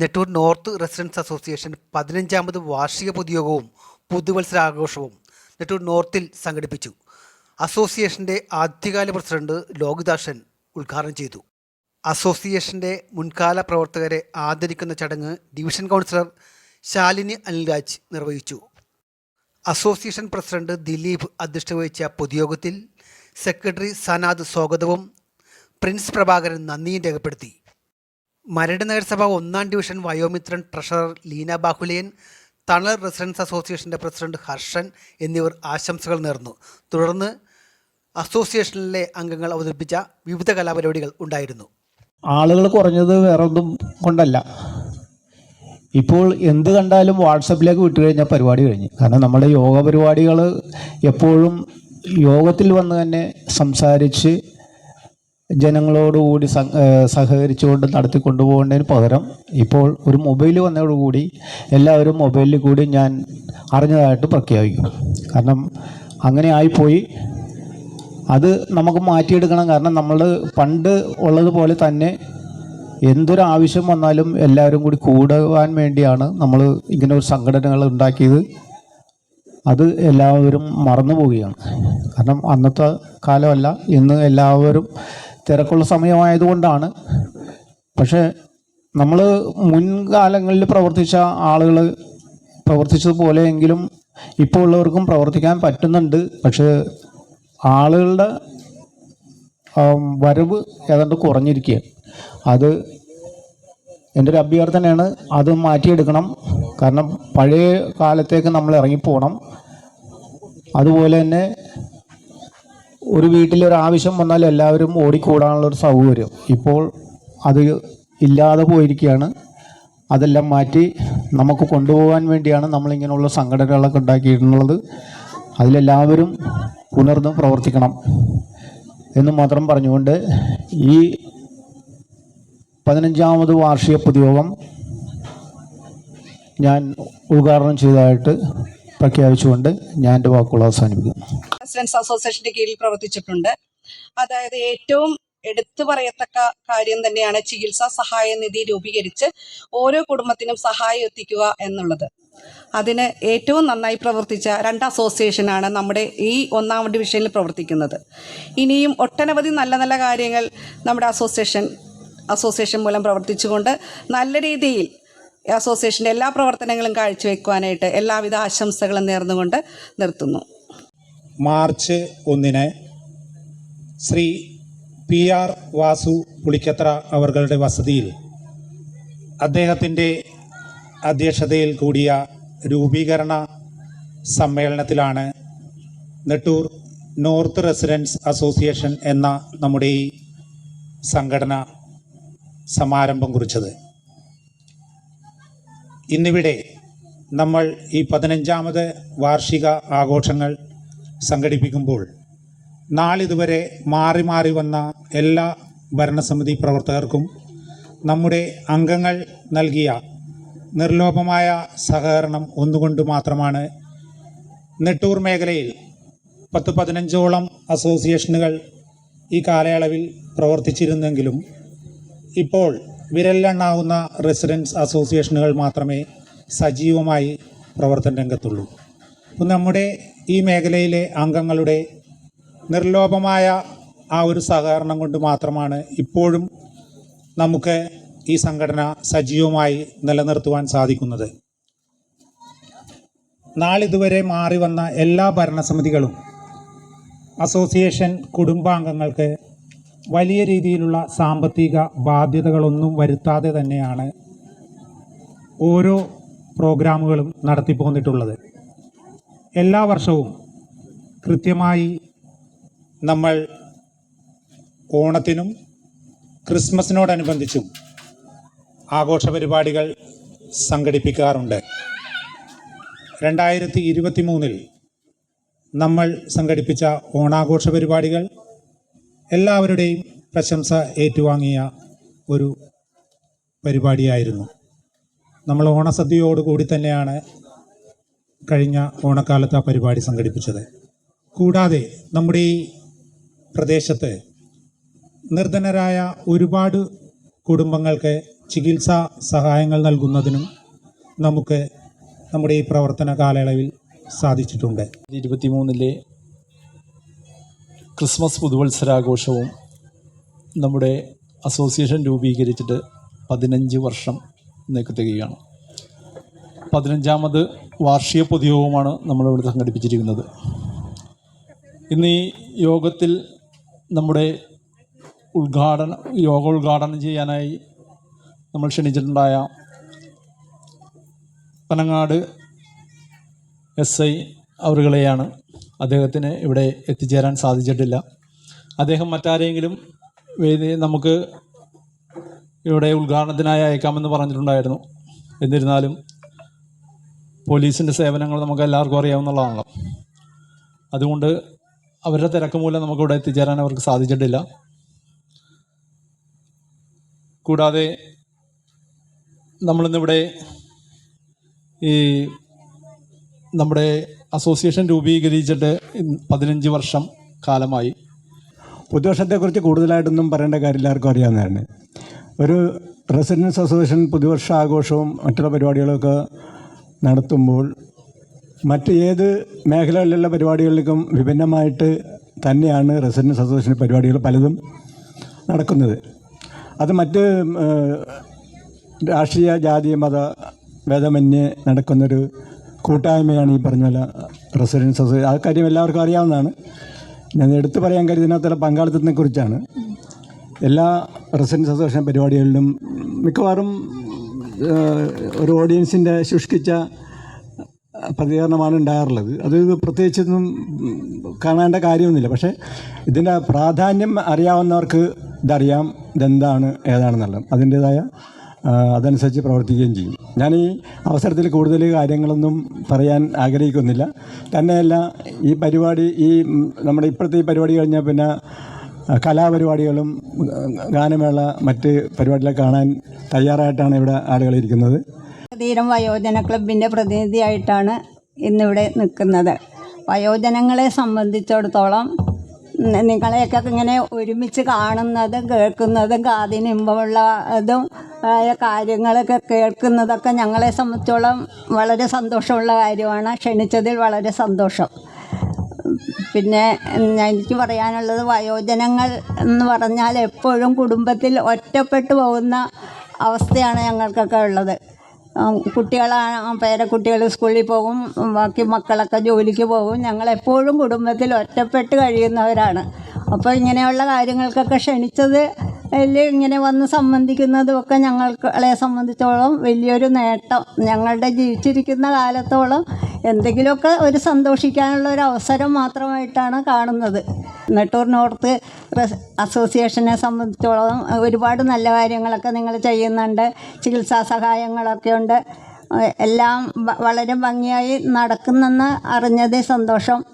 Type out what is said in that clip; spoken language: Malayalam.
നെട്ടൂർ നോർത്ത് റെസിഡൻസ് അസോസിയേഷൻ പതിനഞ്ചാമത് വാർഷിക പൊതുയോഗവും പുതുവത്സരാഘോഷവും നെട്ടൂർ നോർത്തിൽ സംഘടിപ്പിച്ചു. അസോസിയേഷന്റെ ആദ്യകാല പ്രസിഡന്റ് ലോകിദാസൻ ഉദ്ഘാടനം ചെയ്തു. അസോസിയേഷന്റെ മുൻകാല പ്രവർത്തകരെ ആദരിക്കുന്ന ചടങ്ങ് ഡിവിഷൻ കൗൺസിലർ ശാലിനി അനിൽരാജ് നിർവഹിച്ചു. അസോസിയേഷൻ പ്രസിഡന്റ് ദിലീപ് അധ്യക്ഷത വഹിച്ച പൊതുയോഗത്തിൽ സെക്രട്ടറി സനാദ് സ്വാഗതവും പ്രിൻസ് പ്രഭാകരൻ നന്ദിയും രേഖപ്പെടുത്തി. മരട് നഗരസഭ ഒന്നാം ഡിവിഷൻ വയോമിത്രൻ ട്രഷറർ ലീന ബാഹുലിയൻ തണൽ റെസിഡൻസ് അസോസിയേഷന്റെ പ്രസിഡന്റ് ഹർഷൻ എന്നിവർ ആശംസകൾ നേർന്നു. തുടർന്ന് അസോസിയേഷനിലെ അംഗങ്ങൾ അവതരിപ്പിച്ച വിവിധ കലാപരിപാടികൾ ഉണ്ടായിരുന്നു. ആളുകൾ കുറഞ്ഞത് വേറെ ഒന്നും കൊണ്ടല്ല. ഇപ്പോൾ എന്ത് കണ്ടാലും വാട്സപ്പിലേക്ക് വിട്ടു കഴിഞ്ഞാൽ പരിപാടി കഴിഞ്ഞു. കാരണം നമ്മുടെ യോഗ പരിപാടികൾ എപ്പോഴും യോഗത്തിൽ വന്ന് തന്നെ സംസാരിച്ച് ജനങ്ങളോടുകൂടി സഹകരിച്ചുകൊണ്ട് നടത്തി കൊണ്ടുപോകേണ്ടതിന് പകരം ഇപ്പോൾ ഒരു മൊബൈൽ വന്നതോടുകൂടി എല്ലാവരും മൊബൈലിൽ കൂടി ഞാൻ അറിഞ്ഞതായിട്ട് പ്രഖ്യാപിക്കും കാരണം അങ്ങനെ ആയിപ്പോയി അത് നമുക്ക് മാറ്റിയെടുക്കണം. കാരണം നമ്മൾ പണ്ട് ഉള്ളതുപോലെ തന്നെ എന്തൊരു ആവശ്യം വന്നാലും എല്ലാവരും കൂടി കൂടുവാൻ വേണ്ടിയാണ് നമ്മൾ ഇങ്ങനെ ഒരു സംഘടനകൾ ഉണ്ടാക്കിയത്. അത് എല്ലാവരും മറന്നു പോവുകയാണ് കാരണം അന്നത്തെ കാലമല്ല. ഇന്ന് എല്ലാവരും തിരക്കുള്ള സമയമായതുകൊണ്ടാണ്. പക്ഷേ നമ്മൾ മുൻകാലങ്ങളിൽ പ്രവർത്തിച്ച ആളുകൾ പ്രവർത്തിച്ചതുപോലെയെങ്കിലും ഇപ്പോൾ ഉള്ളവർക്കും പ്രവർത്തിക്കാൻ പറ്റുന്നുണ്ട്. പക്ഷേ ആളുകളുടെ വരവ് ഏതാണ്ട് കുറഞ്ഞിരിക്കുക. അത് എന്റെ ഒരു അഭ്യർത്ഥനയാണ് അത് മാറ്റിയെടുക്കണം. കാരണം പഴയ കാലത്തേക്ക് നമ്മൾ ഇറങ്ങിപ്പോകണം അതുപോലെ തന്നെ ഒരു വീട്ടിൽ ഒരു ആവശ്യം വന്നാൽ എല്ലാവരും ഓടിക്കൂടാനുള്ള ഒരു സൗകര്യം ഇപ്പോൾ അത് ഇല്ലാതെ പോയിരിക്കുകയാണ്. അതെല്ലാം മാറ്റി നമുക്ക് കൊണ്ടുപോകാൻ വേണ്ടിയാണ് നമ്മളിങ്ങനെയുള്ള സംഘടനകളൊക്കെ ഉണ്ടാക്കിയിട്ടുള്ളത്. അതിലെല്ലാവരും പുനർന്ന് പ്രവർത്തിക്കണം എന്ന് മാത്രം പറഞ്ഞുകൊണ്ട് ഈ പതിനഞ്ചാമത് വാർഷിക പൊതുയോഗം ഞാൻ ഉദ്ഘാടനം ചെയ്തതായിട്ട് പ്രഖ്യാപിച്ചുകൊണ്ട് ഞാൻ എന്റെ വാക്കുകൾ അവസാനിപ്പിക്കുന്നു. റെസിഡൻസ് അസോസിയേഷന്റെ കീഴിൽ പ്രവർത്തിച്ചിട്ടുണ്ട്. അതായത് ഏറ്റവും എടുത്തു പറയത്തക്ക കാര്യം തന്നെയാണ് ചികിത്സാ സഹായ നിധി രൂപീകരിച്ച് ഓരോ കുടുംബത്തിനും സഹായം എത്തിക്കുക എന്നുള്ളത്. അതിന് ഏറ്റവും നന്നായി പ്രവർത്തിച്ച രണ്ട് അസോസിയേഷനാണ് നമ്മുടെ ഈ ഒന്നാം ഡിവിഷനിൽ പ്രവർത്തിക്കുന്നത്. ഇനിയും ഒട്ടനവധി നല്ല നല്ല കാര്യങ്ങൾ നമ്മുടെ അസോസിയേഷൻ അസോസിയേഷൻ മൂലം പ്രവർത്തിച്ചുകൊണ്ട് നല്ല രീതിയിൽ അസോസിയേഷന്റെ എല്ലാ പ്രവർത്തനങ്ങളും കാഴ്ചവെക്കുവാനായിട്ട് എല്ലാവിധ ആശംസകളും നേർന്നുകൊണ്ട് നിർത്തുന്നു. മാർച്ച് ഒന്നിന് ശ്രീ പി ആർ വാസു പുളിക്കത്ര അവരുടെ വസതിയിൽ അദ്ദേഹത്തിന്റെ അധ്യക്ഷതയിൽ കൂടിയ രൂപീകരണ സമ്മേളനത്തിലാണ് നെട്ടൂർ നോർത്ത് റെസിഡൻസ് അസോസിയേഷൻ എന്ന നമ്മുടെ ഈ സംഘടന സമാരംഭം കുറിച്ചത്. ഇന്നിവിടെ നമ്മൾ ഈ പതിനഞ്ചാമത് വാർഷിക ആഘോഷങ്ങൾ സംഘടിപ്പിക്കുമ്പോൾ നാളിതുവരെ മാറി മാറി വന്ന എല്ലാ ഭരണസമിതി പ്രവർത്തകർക്കും നമ്മുടെ അംഗങ്ങൾ നൽകിയ നിർലോഭമായ സഹകരണം ഒന്നുകൊണ്ട് മാത്രമാണ് നെട്ടൂർ മേഖലയിൽ പത്ത് പതിനഞ്ചോളം അസോസിയേഷനുകൾ ഈ കാലയളവിൽ പ്രവർത്തിച്ചിരുന്നെങ്കിലും ഇപ്പോൾ വിരലിലെണ്ണാവുന്ന റെസിഡൻസ് അസോസിയേഷനുകൾ മാത്രമേ സജീവമായി പ്രവർത്തന രംഗത്തുള്ളൂ. നമ്മുടെ ഈ മേഖലയിലെ അംഗങ്ങളുടെ നിർലോഭമായ ആ ഒരു സഹകരണം കൊണ്ട് മാത്രമാണ് ഇപ്പോഴും നമുക്ക് ഈ സംഘടന സജീവമായി നിലനിർത്തുവാൻ സാധിക്കുന്നത്. നാളിതുവരെ മാറി വന്ന എല്ലാ ഭരണസമിതികളും അസോസിയേഷൻ കുടുംബാംഗങ്ങൾക്ക് വലിയ രീതിയിലുള്ള സാമ്പത്തിക ബാധ്യതകളൊന്നും വരുത്താതെ തന്നെയാണ് ഓരോ പ്രോഗ്രാമുകളും നടത്തിപ്പോന്നിട്ടുള്ളത്. എല്ലാ വർഷവും കൃത്യമായി നമ്മൾ ഓണത്തിനും ക്രിസ്മസിനോടനുബന്ധിച്ചും ആഘോഷ പരിപാടികൾ സംഘടിപ്പിക്കാറുണ്ട്. രണ്ടായിരത്തി ഇരുപത്തി മൂന്നിൽ നമ്മൾ സംഘടിപ്പിച്ച ഓണാഘോഷ പരിപാടികൾ എല്ലാവരുടെയും പ്രശംസ ഏറ്റുവാങ്ങിയ ഒരു പരിപാടിയായിരുന്നു. നമ്മൾ ഓണസദ്യയോടുകൂടി തന്നെയാണ് കഴിഞ്ഞ ഓണക്കാലത്ത് ആ പരിപാടി സംഘടിപ്പിച്ചത്. കൂടാതെ നമ്മുടെ ഈ പ്രദേശത്ത് നിർധനരായ ഒരുപാട് കുടുംബങ്ങൾക്ക് ചികിത്സാ സഹായങ്ങൾ നൽകുന്നതിനും നമുക്ക് നമ്മുടെ ഈ പ്രവർത്തന കാലയളവിൽ സാധിച്ചിട്ടുണ്ട്. ഇരുപത്തിമൂന്നിലെ ക്രിസ്മസ് പുതുവത്സരാഘോഷവും നമ്മുടെ അസോസിയേഷൻ രൂപീകരിച്ചിട്ട് പതിനഞ്ച് വർഷം തികയാണ് പതിനഞ്ചാമത് വാർഷിക പൊതുയോഗമാണ് നമ്മളിവിടെ സംഘടിപ്പിച്ചിരിക്കുന്നത്. ഇന്ന് ഈ യോഗത്തിൽ നമ്മുടെ ഉദ്ഘാടന യോഗ ഉദ്ഘാടനം ചെയ്യാനായി നമ്മൾ ക്ഷണിച്ചിട്ടുണ്ടായ പനങ്ങാട് എസ് ഐ അവറുകളെയാണ് അദ്ദേഹത്തിന് ഇവിടെ എത്തിച്ചേരാൻ സാധിച്ചിട്ടില്ല. അദ്ദേഹം മറ്റാരെങ്കിലും വേദി നമുക്ക് ഇവിടെ ഉദ്ഘാടനത്തിനായി അയക്കാമെന്ന് പറഞ്ഞിട്ടുണ്ടായിരുന്നു. എന്നിരുന്നാലും പോലീസിന്റെ സേവനങ്ങൾ നമുക്ക് എല്ലാവർക്കും അറിയാവുന്നതാണല്ലോ. അതുകൊണ്ട് അവരുടെ തിരക്ക് മൂലം നമുക്കിവിടെ എത്തിച്ചേരാൻ അവർക്ക് സാധിച്ചിട്ടില്ല. കൂടാതെ നമ്മളിന്നിവിടെ ഈ നമ്മുടെ അസോസിയേഷൻ രൂപീകരിച്ചിട്ട് പതിനഞ്ച് വർഷം കാലമായി. പുതുവർഷത്തെക്കുറിച്ച് കൂടുതലായിട്ടൊന്നും പറയേണ്ട കാര്യം എല്ലാവർക്കും അറിയാവുന്നതാണ്. ഒരു റെസിഡൻസ് അസോസിയേഷൻ പുതുവർഷ ആഘോഷവും മറ്റുള്ള പരിപാടികളൊക്കെ നടത്തുമ്പോൾ മറ്റ് ഏത് മേഖലകളിലുള്ള പരിപാടികളിലേക്കും വിഭിന്നമായിട്ട് തന്നെയാണ് റെസിഡൻസ് അസോസിയേഷൻ പരിപാടികൾ പലതും നടക്കുന്നത്. അത് മറ്റ് രാഷ്ട്രീയ ജാതി മത ഭേദമന്യേ നടക്കുന്നൊരു കൂട്ടായ്മയാണ് ഈ പറഞ്ഞ പോലെ റെസിഡൻസ് അസോസിയേഷൻ ആ കാര്യം എല്ലാവർക്കും അറിയാവുന്നതാണ്. ഞാൻ എടുത്തു പറയാൻ കരുതിനകത്തുള്ള പങ്കാളിത്തത്തിനെക്കുറിച്ചാണ് പങ്കാളിത്തത്തിനെ എല്ലാ റെസിഡൻസ് അസോസിയേഷൻ പരിപാടികളിലും മിക്കവാറും ഒരു ഓഡിയൻസിന്റെ ശുഷ്കിച്ച പ്രതികരണമാണ് ഉണ്ടാകാറുള്ളത്. അത് പ്രത്യേകിച്ചൊന്നും കാണേണ്ട കാര്യമൊന്നുമില്ല. പക്ഷേ ഇതിന്റെ പ്രാധാന്യം അറിയാവുന്നവർക്ക് ഇതറിയാം ഇതെന്താണ് ഏതാണെന്നുള്ളത്. അതിന്റേതായ അതനുസരിച്ച് പ്രവർത്തിക്കുകയും ചെയ്യും. ഞാൻ ഈ അവസരത്തിൽ കൂടുതൽ കാര്യങ്ങളൊന്നും പറയാൻ ആഗ്രഹിക്കുന്നില്ല. തന്നെയല്ല ഈ പരിപാടി ഈ നമ്മുടെ ഇപ്പോഴത്തെ ഈ പരിപാടി കഴിഞ്ഞാൽ പിന്നെ കലാപരിപാടികളും ഗാനമേള മറ്റ് പരിപാടികളൊക്കെ കാണാൻ തയ്യാറായിട്ടാണ് ഇവിടെ ആളുകൾ ഇരിക്കുന്നത്. വയോജന ക്ലബിന്റെ പ്രതിനിധിയായിട്ടാണ് ഇന്നിവിടെ നിൽക്കുന്നത്. വയോജനങ്ങളെ സംബന്ധിച്ചിടത്തോളം നിങ്ങളെയൊക്കെ ഇങ്ങനെ ഒരുമിച്ച് കാണുന്നതും കേൾക്കുന്നതും കാതിന് ഇമ്പമുള്ളതും ആയ കാര്യങ്ങളൊക്കെ കേൾക്കുന്നതൊക്കെ ഞങ്ങളെ സംബന്ധിച്ചോളം വളരെ സന്തോഷമുള്ള കാര്യമാണ്. ക്ഷണിച്ചതിൽ വളരെ സന്തോഷം. പിന്നെ എനിക്ക് പറയാനുള്ളത് വയോജനങ്ങൾ എന്ന് പറഞ്ഞാൽ എപ്പോഴും കുടുംബത്തിൽ ഒറ്റപ്പെട്ടു പോകുന്ന അവസ്ഥയാണ് ഞങ്ങൾക്കൊക്കെ ഉള്ളത്. കുട്ടികളാണ് പേരക്കുട്ടികൾ സ്കൂളിൽ പോകും ബാക്കി മക്കളൊക്കെ ജോലിക്ക് പോകും. ഞങ്ങൾ എപ്പോഴും കുടുംബത്തിൽ ഒറ്റപ്പെട്ട് കഴിയുന്നവരാണ്. അപ്പോൾ ഇങ്ങനെയുള്ള കാര്യങ്ങൾക്കൊക്കെ ക്ഷണിച്ചത് ഇങ്ങനെ വന്ന് സംബന്ധിക്കുന്നതും ഒക്കെ ഞങ്ങളെ സംബന്ധിച്ചോളം വലിയൊരു നേട്ടം. ഞങ്ങളുടെ ജീവിച്ചിരിക്കുന്ന കാലത്തോളം എന്തെങ്കിലുമൊക്കെ ഒരു സന്തോഷിക്കാനുള്ള ഒരു അവസരം മാത്രമായിട്ടാണ് കാണുന്നത്. നെട്ടൂർ നോർത്ത് അസോസിയേഷനെ സംബന്ധിച്ചോളം ഒരുപാട് നല്ല കാര്യങ്ങളൊക്കെ നിങ്ങൾ ചെയ്യുന്നുണ്ട്. ചികിത്സാ സഹായങ്ങളൊക്കെ ഉണ്ട്. എല്ലാം വളരെ ഭംഗിയായി നടക്കുന്നെന്ന് അറിഞ്ഞതിൽ സന്തോഷം.